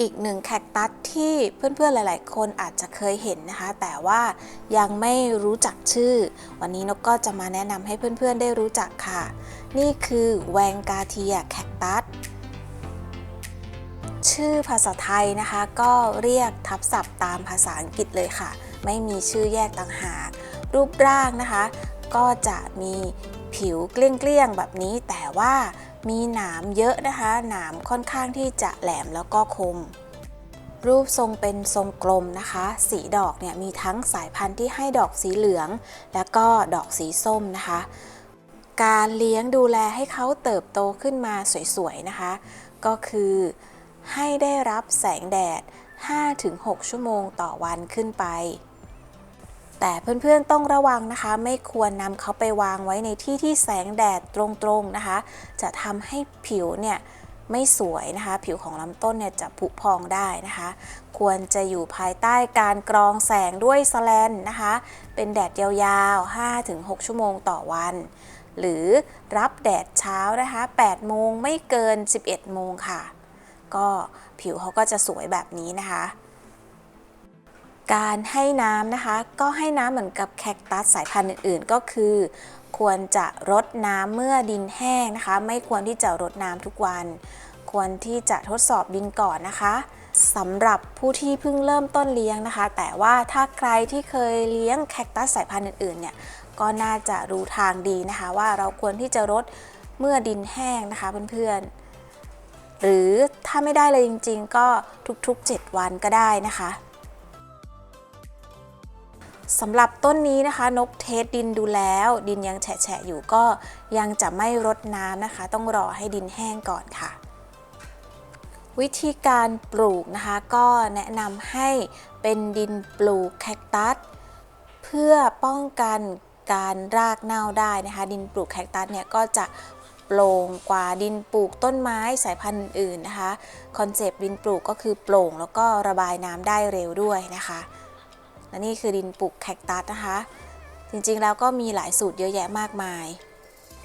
อีกหนึ่งแคคตัสที่เพื่อนๆหลาย ๆ คนอาจจะเคยเห็นนะคะ แต่ว่ายังไม่รู้จักชื่อ วันนี้นกก็จะมาแนะนำให้เพื่อนๆได้รู้จักค่ะ นี่คือแวงกาเทียแคคตัสชื่อภาษาไทยนะคะก็เรียกทับศัพท์ตามภาษาอังกฤษเลยค่ะ ไม่มีชื่อแยกต่างหาก รูปร่างนะคะ ก็จะมีผิวเกลี้ยงๆแบบนี้แต่ว่า มีหนามเยอะนะคะ หนามค่อนข้างที่จะแหลมแล้วก็คม รูปทรงเป็นทรงกลมนะคะ สีดอกเนี่ยมีทั้งสายพันธุ์ที่ให้ดอกสีเหลือง แล้วก็ดอกสีส้มนะคะ การเลี้ยงดูแลให้เขาเติบโตขึ้นมาสวยๆนะคะ ก็คือให้ได้รับแสงแดด 5-6 ชั่วโมงต่อวันขึ้นไป แต่เพื่อนๆต้องระวังนะคะ ไม่ควรนำเขาไปวางไว้ในที่ที่แสงแดดตรงๆนะคะ จะทำให้ผิวเนี่ยไม่สวยนะคะ ผิวของลำต้นเนี่ยจะผุพองได้นะคะ ควรจะอยู่ภายใต้การกรองแสงด้วยสแลนนะคะ เป็นแดดยาวๆ 5-6 ชั่วโมงต่อวัน หรือรับแดดเช้านะคะ8โมงไม่เกิน 11 โมงค่ะ ก็ผิวเขาก็จะสวยแบบนี้นะคะ การให้น้ำนะคะ ก็ให้น้ำเหมือนกับแคคตัสสายพันธุ์อื่นๆ ก็คือ ควรจะรดน้ำเมื่อดินแห้งนะคะ ไม่ควรที่จะรดน้ำทุกวัน ควรที่จะทดสอบดินก่อนนะคะสำหรับผู้ที่เพิ่งเริ่มต้นเลี้ยงนะคะ แต่ว่าถ้าใครที่เคยเลี้ยงแคคตัสสายพันธุ์อื่นๆเนี่ยก็น่าจะรู้ทางดีนะคะ ว่าเราควรที่จะรดเมื่อดินแห้งนะคะเพื่อนๆหรือถ้าไม่ได้เลยจริง ๆ ก็ทุกๆ 7 วันก็ได้นะคะ สำหรับต้นนี้นะคะ นกเทสดินดูแล้ว ดินยังแฉะอยู่ก็ยังจะไม่รดน้ำนะคะ ต้องรอให้ดินแห้งก่อนค่ะ วิธีการปลูกนะคะ ก็แนะนำให้เป็นดินปลูกแคคตัสเพื่อป้องกันการรากเน่าได้นะคะ ดินปลูกแคคตัสเนี่ยก็จะโปร่งกว่าดินปลูกต้นไม้สายพันธุ์อื่นนะคะคอนเซปต์ดินปลูกก็คือโปร่งแล้วก็ระบายน้ำได้เร็วด้วยนะคะ และนี่คือดินปลูกแคคตัสนะคะ จริงๆแล้วก็มีหลายสูตรเยอะแยะมากมาย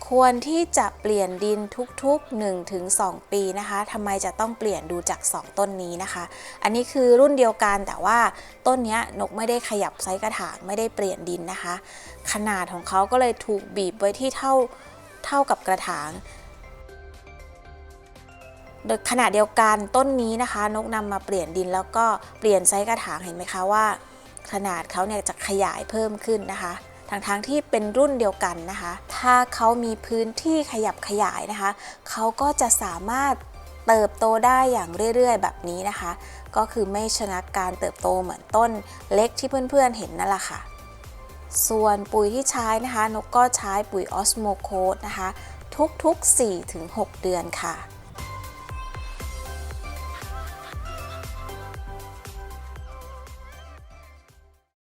ควรที่จะเปลี่ยนดินทุกๆ 1-2 ปีนะคะทำไมจะต้องเปลี่ยนดูจาก 2 ต้นนี้นะคะ อันนี้คือรุ่นเดียวกันแต่ว่าต้นนี้นกไม่ได้ขยับไซส์กระถางไม่ได้เปลี่ยนดินนะคะ ขนาดของเขาก็เลยถูกบีบไว้ที่เท่าเท่ากับกระถางโดยขณะเดียวกันต้นนี้นะคะ นกนำมาเปลี่ยนดินแล้วก็เปลี่ยนไซส์กระถางเห็นไหมคะว่า ขนาดเขาเนี่ยจะขยายเพิ่มขึ้นนะคะทั้งๆทที่เป็นรุ่นเดียวกันนะคะ ถ้าเขามีพื้นที่ขยับขยายนะคะ เขาก็จะสามารถเติบโตได้อย่างเรื่อย ๆ แบบนี้นะคะ ก็คือไม่ชนะการเติบโตเหมือนต้นเล็กที่เพื่อนๆเห็นนั่นแหละค่ะ ส่วนปุ๋ยที่ใช้นะคะ นกก็ใช้ปุ๋ยออสโมโคดนะคะ ทุกๆ 4-6 เดือนค่ะ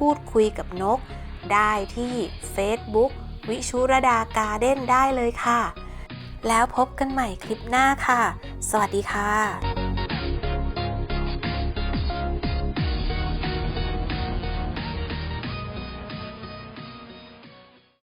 พูดคุยกับนก ได้ที่ Facebook วิชุรดาการ์เด้นได้เลยค่ะ แล้วพบกันใหม่คลิปหน้าค่ะ สวัสดีค่ะ